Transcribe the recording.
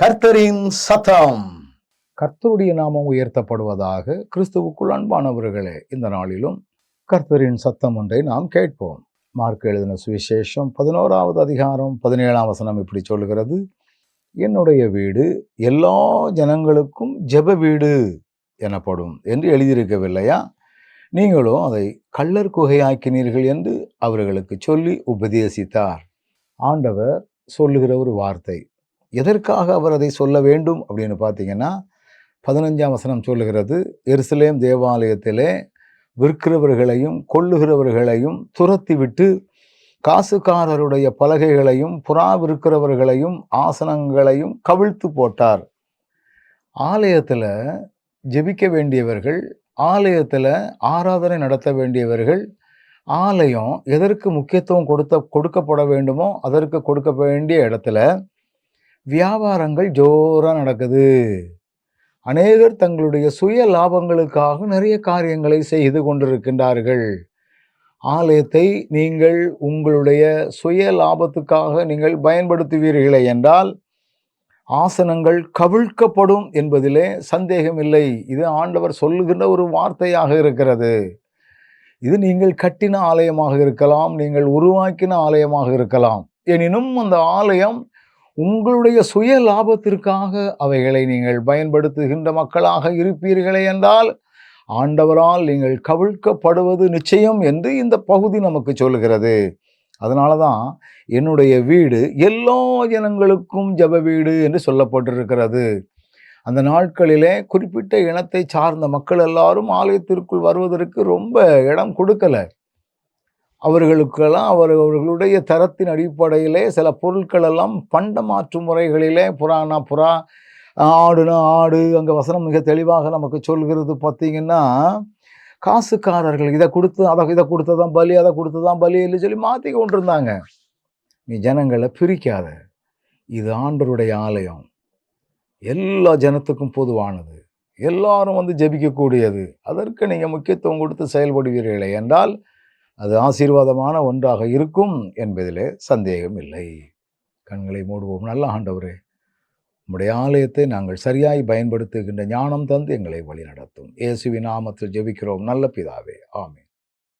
கர்த்தரின் சத்தம். கர்த்தருடைய நாமம் உயர்த்தப்படுவதாக கிறிஸ்துவுக்குள் அன்பானவர்களே இந்த நாளிலும் கர்த்தரின் சத்தம் ஒன்றை நாம் கேட்போம். மார்க் எழுதின சுவிசேஷம் பதினோராவது அதிகாரம் பதினேழாம் வசனம் இப்படி சொல்கிறது என்னுடைய வீடு எல்லா ஜனங்களுக்கும் ஜெப வீடு எனப்படும் என்று எழுதியிருக்கவில்லையா? நீங்களும் அதை கள்ளர் குகையாக்கினீர்கள் என்று அவர்களுக்கு சொல்லி உபதேசித்தார். ஆண்டவர் சொல்லுகிற ஒரு வார்த்தை எதற்காக அவர் அதை சொல்ல வேண்டும் அப்படின்னு பார்த்தீங்கன்னா பதினஞ்சாம் வசனம் சொல்லுகிறது எருசலேம் தேவாலயத்திலே விற்கிறவர்களையும் கொள்ளுகிறவர்களையும் துரத்தி விட்டு காசுக்காரருடைய பலகைகளையும் புறா விற்கிறவர்களையும் ஆசனங்களையும் கவிழ்த்து போட்டார். ஆலயத்தில் ஜெபிக்க வேண்டியவர்கள் ஆலயத்தில் ஆராதனை நடத்த வேண்டியவர்கள் ஆலயம் எதற்கு முக்கியத்துவம் கொடுத்த கொடுக்கப்பட வேண்டுமோ அதற்கு கொடுக்க வேண்டிய இடத்துல வியாபாரங்கள் ஜோராக நடக்குது. அநேகர் தங்களுடைய சுய லாபங்களுக்காக நிறைய காரியங்களை செய்து கொண்டிருக்கின்றார்கள். ஆலயத்தை நீங்கள் உங்களுடைய சுய லாபத்துக்காக நீங்கள் பயன்படுத்துவீர்களே என்றால் ஆசனங்கள் கவிழ்க்கப்படும் என்பதிலே சந்தேகமில்லை. இது ஆண்டவர் சொல்லுகின்ற ஒரு வார்த்தையாக இருக்கிறது. இது நீங்கள் கட்டின ஆலயமாக இருக்கலாம் நீங்கள் உருவாக்கின ஆலயமாக இருக்கலாம். எனினும் அந்த ஆலயம் உங்களுடைய சுய லாபத்திற்காக அவைகளை நீங்கள் பயன்படுத்துகின்ற மக்களாக இருப்பீர்களே என்றால் ஆண்டவரால் நீங்கள் கவிழ்க்கப்படுவது நிச்சயம் என்று இந்த பகுதி நமக்கு சொல்கிறது அதனால தான் என்னுடைய வீடு எல்லா ஜனங்களுக்கும் ஜப வீடு என்று சொல்லப்பட்டிருக்கிறது. அந்த நாட்களிலே குறிப்பிட்ட இனத்தை சார்ந்த மக்கள் எல்லாரும் ஆலயத்திற்குள் வருவதற்கு ரொம்ப இடம் கொடுக்கல. அவர்களுக்கெல்லாம் அவர் அவர்களுடைய தரத்தின் அடிப்படையிலே சில பொருட்கள் எல்லாம் பண்ட மாற்று முறைகளிலே புறானா புறா ஆடுனா ஆடு அங்கே வசனம் மிக தெளிவாக நமக்கு சொல்கிறது பார்த்தீங்கன்னா காசுக்காரர்கள் இதை கொடுத்து அதை இதை கொடுத்ததான் பலி அதை கொடுத்து தான் பலி இல்லை சொல்லி மாற்றி கொண்டிருந்தாங்க. நீ ஜனங்களை பிரிக்காத. இது ஆண்டருடைய ஆலயம். எல்லா ஜனத்துக்கும் பொதுவானது. எல்லாரும் வந்து ஜெபிக்கக்கூடியது. அதற்கு நீங்கள் முக்கியத்துவம் கொடுத்து செயல்படுவீர்களே என்றால் அது ஆசீர்வாதமான ஒன்றாக இருக்கும் என்பதிலே சந்தேகம் இல்லை கண்களை மூடுவோம். நல்ல ஆண்டவரே உம்முடைய ஆலயத்தை நாங்கள் சரியாய் பயன்படுத்துகின்ற ஞானம் தந்து எங்களை வழிநடத்தும். இயேசுவின் நாமத்தில் ஜெபிக்கிறோம். நல்ல பிதாவே. ஆமே